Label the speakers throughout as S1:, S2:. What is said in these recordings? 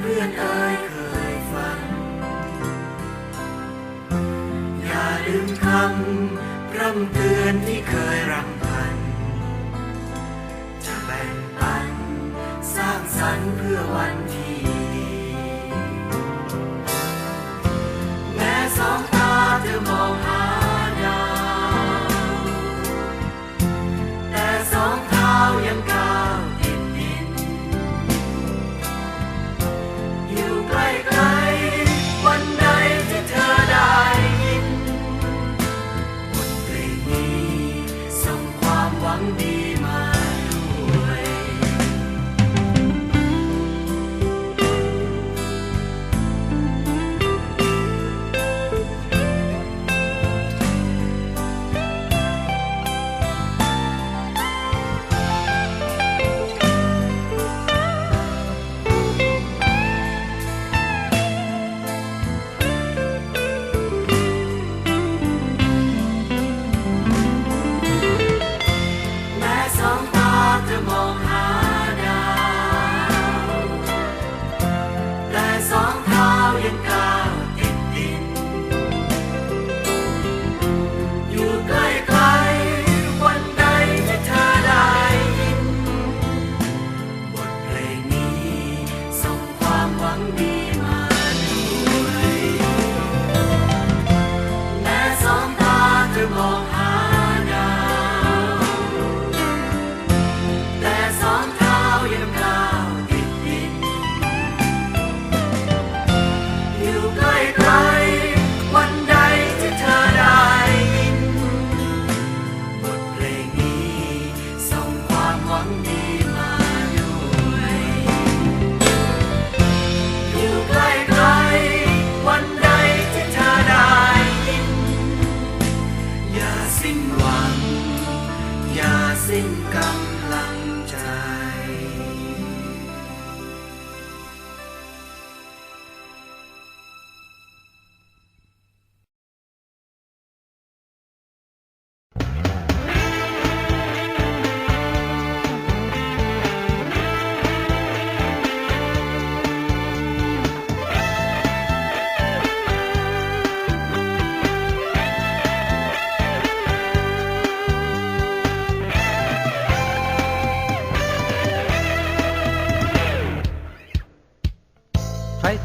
S1: เพื่อนเอ่ยเคยฟัง อย่าลืมคำพร่ำเตือนที่เคยรัง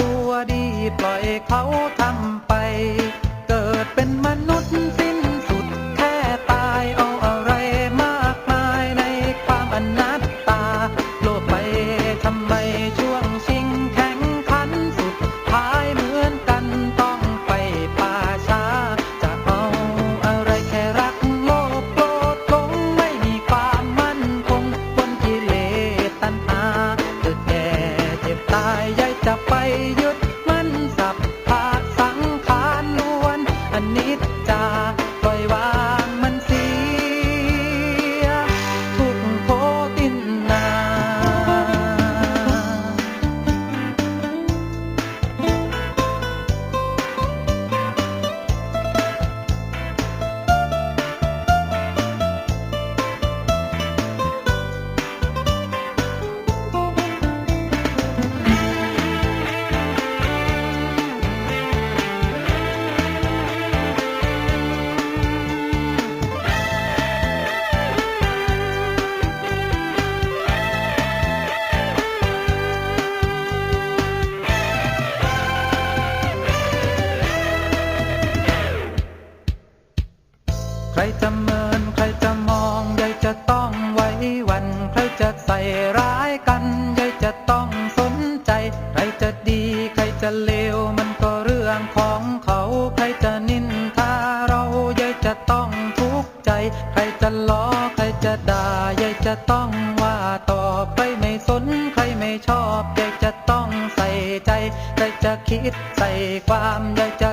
S2: ัว ปล่อยเขาทำไป จาปล่อยวา ชอบยายจะต้องใส่ใจใครจะคิดใส่ความยายจะ